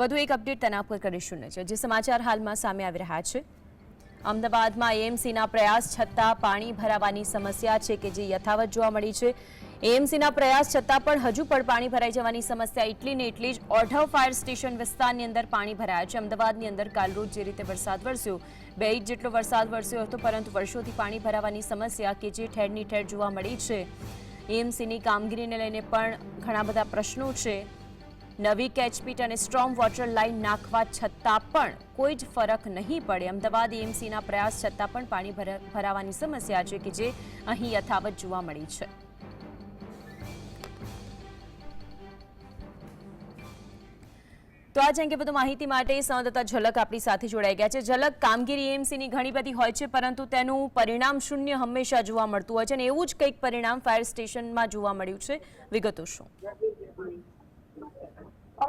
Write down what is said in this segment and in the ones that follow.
વધુ એક અપડેટ તેના પર કરીશું નજર? જે સમાચાર હાલમાં સામે આવી રહ્યા છે. અમદાવાદમાં એએમસીના પ્રયાસ છતાં પાણી ભરાવાની સમસ્યા છે કે જે યથાવત જોવા મળી છે. એએમસીના પ્રયાસ છતાં પણ હજુ પણ પાણી ભરાઈ જવાની સમસ્યા એટલી ને એટલી જ ઓઢવ ફાયર સ્ટેશન વિસ્તારની અંદર પાણી ભરાયા છે. અમદાવાદની અંદર કાલરોજ જે રીતે વરસાદ વરસ્યો, બે ઇંચ જેટલો વરસાદ વરસ્યો હતો, પરંતુ વર્ષોથી પાણી ભરાવાની સમસ્યા કે જે ઠેરની ઠેર જોવા મળી છે. એએમસીની કામગીરીને લઈને પણ ઘણા બધા પ્રશ્નો છે. નવી કેચપીટ અને સ્ટ્રોમ વોટર લાઇન નાખવા છતાં પણ કોઈ જ ફરક નહીં પડે. અમદાવાદ એમસીના પ્રયાસ છતાં પણ પાણી ભરા- ભરાવાની સમસ્યા છે કે જે અહીં યથાવત જોવા મળી છે. તો આ જ અંગે વધુ માહિતી માટે સંવાદદાતા ઝલક આપણી સાથે જોડાઈ ગયા છે. ઝલક, કામગીરી એએમસીની ઘણી બધી હોય છે, પરંતુ તેનું પરિણામ શૂન્ય હંમેશા જોવા મળતું હોય છે અને એવું જ કંઈક પરિણામ ફાયર સ્ટેશનમાં જોવા મળ્યું છે. વિગતો શું?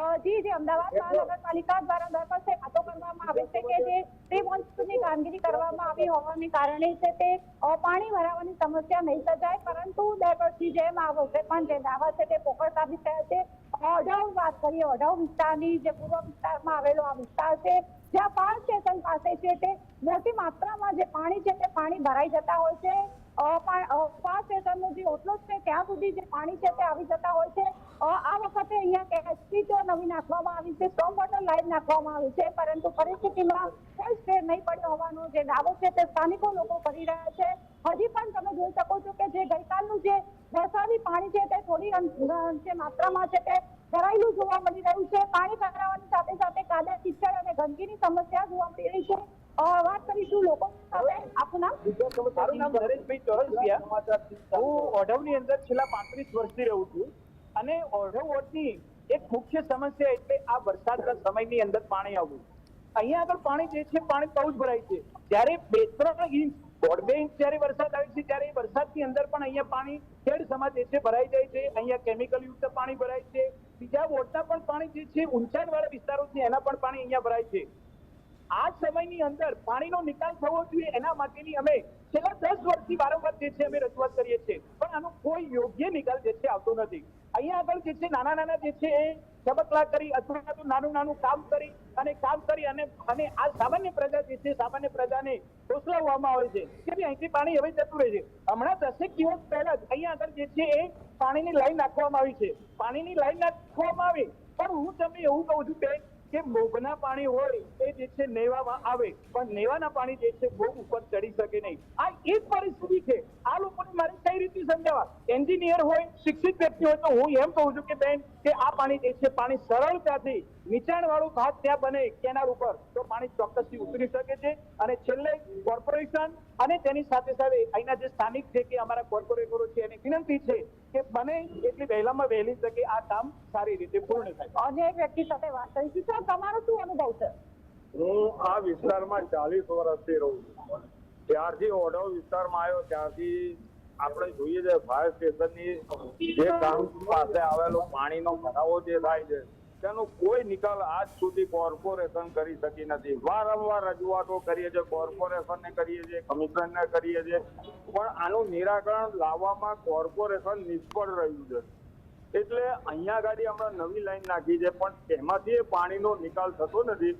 જી જે અમદાવાદ મહાનગરપાલિકા દ્વારા દર વર્ષે વાતો કરવામાં આવે છે કે જે પ્રી મોન્સૂનની કામગીરી કરવામાં આવી હોવાને કારણે છે તે પાણી ભરાવાની સમસ્યા નહીં સર્જાય પરંતુ દર વર્ષની જેમ આ વર્ષે પણ જે દાવા છે તે પોકળ સાબિત થયા છે. અઢાવ વાત કરીએ અઢાવ વિસ્તારની જે પૂર્વ વિસ્તારમાં આવેલો આ વિસ્તાર છે જ્યાં ફાયર સ્ટેશન પાસે છે તે મોટી માત્રામાં જે પાણી છે તે પાણી ભરાઈ જતા હોય છે. ફાયર સ્ટેશનનો જે ઓટલો છે ત્યાં સુધી જે પાણી છે તે આવી જતા હોય છે. આ વખતે અહીંયા તો નવી નાખવામાં આવી છે સ્ટ્રોંગ વોટર લાઈન નાખવામાં આવી છે પરંતુ પરિસ્થિતિમાં કોઈ ફેર નહીં પડ્યો હોવાનો જે દાવો છે તે સ્થાનિકો લોકો કરી રહ્યા છે. હજી પણ તમે જોઈ શકો છો કે જે ગઈકાલનું જે વરસાદી પાણી છે તે થોડી જે માત્રામાં છે તે ભરાયેલું જોવા મળી રહ્યું છે. પાણી ભરાવાની સાથે સાથે કાદા કિચડ અને ગંદકીની સમસ્યા જોવા મળી રહી છે. વાત કરીશું લોકો હવે આપનું નામ? મારું નામ નરેશભાઈ ચોરસિયા. હું ઓઢવની અંદર છેલ્લા પાંત્રીસ વર્ષથી રહું છું. અને ઓઢવ વોર્ડની એક મુખ્ય સમસ્યા એટલે આ વરસાદના સમયની અંદર પાણી આવવું. અહીંયા આગળ પાણી જે છે, પાણી બહુ જ ભરાય છે. જ્યારે બે ત્રણ ઇંચ, દોઢ બે ઇંચ જ્યારે વરસાદ આવે છે, ત્યારે એ વરસાદની અંદર પણ અહીંયા પાણી ખેડ સમાજ જે છે, ભરાઈ જાય છે. અહીંયા કેમિકલ યુક્ત પાણી ભરાય છે. બીજા વોર્ડના પણ પાણી જે છે, ઊંચાણવાળા વિસ્તારો છે, એના પણ પાણી અહીંયા ભરાય છે. આ સમયની અંદર પાણીનો નિકાલ થવો જોઈએ, એના માટેની અમે છેલ્લા દસ વર્ષથી વારંવાર જે છે, અમે રજૂઆત કરીએ છીએ. પણ આનો કોઈ યોગ્ય નિકાલ જે છે, આવતો નથી. અહીંયા આગળ જે છે, નાના નાના જે છે, એ ચબકલા કરી અથવા તો નાનું નાનું કામ કરી અને કામ કરી અને અને આ સામાન્ય પ્રજા જે છે, સામાન્ય પ્રજાને ફોસલાવવામાં આવે છે. કે ભાઈ અહીંથી પાણી હવે જતું રહે છે. હમણાં દસેક દિવસ પહેલા જ અહીંયા આગળ જે છે, એ પાણીની લાઈન નાખવામાં આવી છે. પાણીની લાઈન નાખવામાં આવી, પણ હું તમને એવું કહું છું કે કે મોગના પાણી હોય એ જે છે, નેવામાં આવે, પણ નેવાના પાણી જે છે, બહુ ઉપર ચડી શકે નહીં. આ એક પરિસ્થિતિ છે આ લોકોને મારે કઈ રીતે સમજાવવા એન્જિનિયર હોય શિક્ષિત વ્યક્તિ હોય તો હું એમ કહું છું કે બેન કે આ પાણી જે છે પાણી સરળતાથી નીચાણ વાળું ભાગ ત્યાં બને કેનાલ ઉપર તો પાણી ચોક્કસથી ઉતરી શકે છે. અને છેલ્લે કોર્પોરેશન અને તેની સાથે સાથે અહીંના જે સ્થાનિક છે કે અમારા કોર્પોરેટરો છે એની વિનંતી છે કે બને એટલી વહેલામાં વહેલી શકે આ કામ સારી રીતે પૂર્ણ થાય. અને એક વ્યક્તિ સાથે વાત કરીશું સર તમારો શું અનુભવ છે? હું આ વિસ્તારમાં ચાલીસ વર્ષથી રહું છું. ત્યારથી ઓઢવ વિસ્તારમાં આવ્યો ત્યારથી આપણે જોઈએ છે, ફાયર સ્ટેશનની જે ગામ પાસે આવેલો પાણીનો ભરાવો જે થાય છે, તેનો કોઈ નિકાલ આજ સુધી કોર્પોરેશન કરી શકી નથી. વારંવાર રજૂઆતો કરીએ છીએ, કોર્પોરેશનને કરીએ છીએ કમિશનરને કરીએ છીએ, પણ આનું નિરાકરણ લાવવામાં કોર્પોરેશન નિષ્ફળ રહ્યું છે. એટલે અહીંયા ગાડી હમણાં નવી લાઈન નાખી છે, પણ તેમાંથી પાણીનો નિકાલ થતો નથી.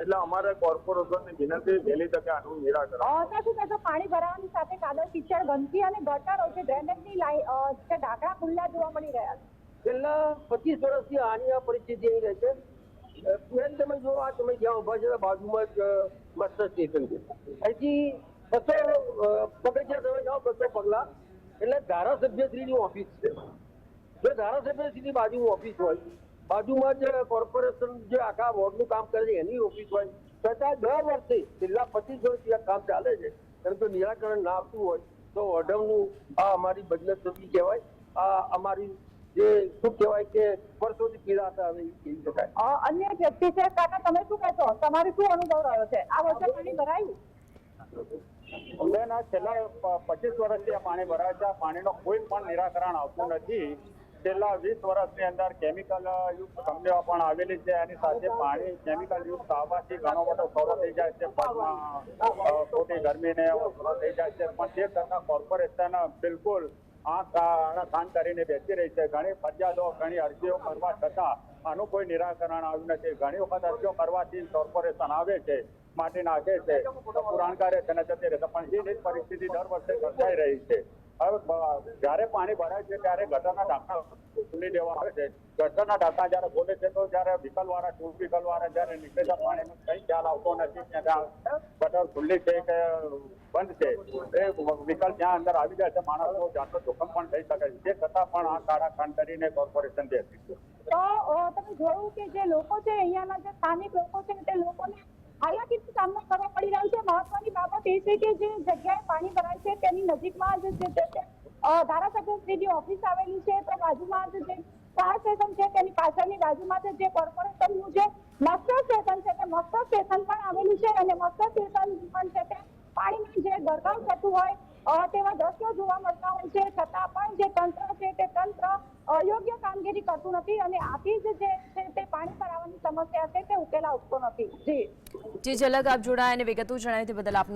એટલે અમારે કોર્પોરેશનની વિનંતી વહેલી તકે આનું નિરાકરણ. પાણી ભરાવાની સાથે કાદવ કિચડ ગંદકી અને ગટરો છે. ડ્રેનેજની જે ઢાંકણા ખુલ્લા જોવા મળી રહ્યા છે. છેલ્લા પચીસ વર્ષથી આની આ પરિસ્થિતિ એવી રહે છે. અ, તમે જો આ તમે જ્યાં ઊભા છે બાજુમાં જ મસ્ત સ્ટેશન છે. અહીંથી બસો પગથિયા તમે જાઓ બસો પગલા. એટલે ધારાસભ્યશ્રીની ઓફિસ છે. જો ધારાસભ્યશ્રીની બાજુ ઓફિસ હોય બાજુમાં જે કોર્પોરેશન જે આખા વોર્ડનું કામ કરે છે એની ઓફિસ હોય. છતાં દર વર્ષે છેલ્લા પચીસ વર્ષથી આ કામ ચાલે છે. પરંતુ નિરાકરણ ના આવતું હોય તો ઓઢવનું આ અમારી બદનસીબી કહેવાય. આ અમારી જે શું કહેવાય કે વર્ષોથી પીડાતા આવે એવું કહી શકાય. અન્ય વ્યક્તિ છે કાકા તમે શું કહેશો? તમારે શું અનુભવ રહ્યો છે? આ વર્ષે પાણી ભરાયું? આ છેલ્લા પચીસ વર્ષથી આ પાણી ભરાય છે. આ પાણીનો કોઈ પણ નિરાકરણ આવતું નથી. છેલ્લા વીસ વર્ષની અંદર કેમિકલ યુક્ત કંપનીઓ પણ આવેલી છે. એની સાથે પાણી કેમિકલ યુક્ત આવવાથી ઘણો બધો સોરો થઈ જાય છે. પગમાં ખોટી ગરમીને થઈ જાય છે. પણ તે કરતા કોર્પોરેશન બિલકુલ આ કાન કરીને બેસી રહી છે. ઘણી ફરિયાદો, ઘણી અરજીઓ કરવા છતાં આનું કોઈ નિરાકરણ આવ્યું નથી. ઘણી વખત અરજીઓ કરવાથી કોર્પોરેશન આવે છે, માટી નાખે છે પુરાણકારે પુરાણ કરે છે જતી રહે પણ એ પરિસ્થિતિ દર વર્ષે સર્જાઈ રહી છે. જ્યારે પાણી ભરાય છે ત્યારે ગટરના ઢાંકણા ખુલી દેવા આવે છે. ગટરના ઢાંકણા જ્યારે ખોલે છે તો જ્યારે વ્હીકલ વાળા ટુ વ્હીકલ વાળા જ્યારે નીકળે છે પાણીનો કઈ ખ્યાલ આવતો નથી ગટર ખુલ્લી છે કે બંધ છે, એ વ્હીકલ ત્યાં અંદર આવી જાય છે. માણસનો જાતો જોખમ પણ થઈ શકે છે. તે છતાં પણ આ કાળા ખાંડ કરીને કોર્પોરેશન બેસી તો તમે જોયું કે જે લોકો છે અહીંયાના જે સ્થાનિક લોકો છે, તે લોકોને હાલાકીનો સામનો કરવો પડી રહ્યો છે? મહત્વની બાબત એ છે કે જે જગ્યાએ પાણી ભરાય છે, તેની નજીકમાં જ ધારાસભ્યશ્રીની ઓફિસ આવેલી છે, તો બાજુમાં જ જે કાર સ્ટેશન છે, તેની પાછળની બાજુમાં જ જે કોર્પોરેશનનું જે મસ્ટર સ્ટેશન છે, તે મસ્ટર સ્ટેશન પણ આવેલું છે અને મસ્ટર સ્ટેશન પણ છે તે પાણીનું જે ગરકાવ થતું હોય તેવા દ્રશ્યો જોવા મળતા હોય છે, છતાં પણ જે તંત્ર છે તે તંત્ર અયોગ્ય કામગીરી કરતું નથી અને આથી જ જે છે તે પાણી ભરાવાની સમસ્યા છે તે ઉકેલા ઉઠતો નથી. જી. જી ઝલક આપ જોડાયા અને વિગતો જણાવી તે બદલ આપનો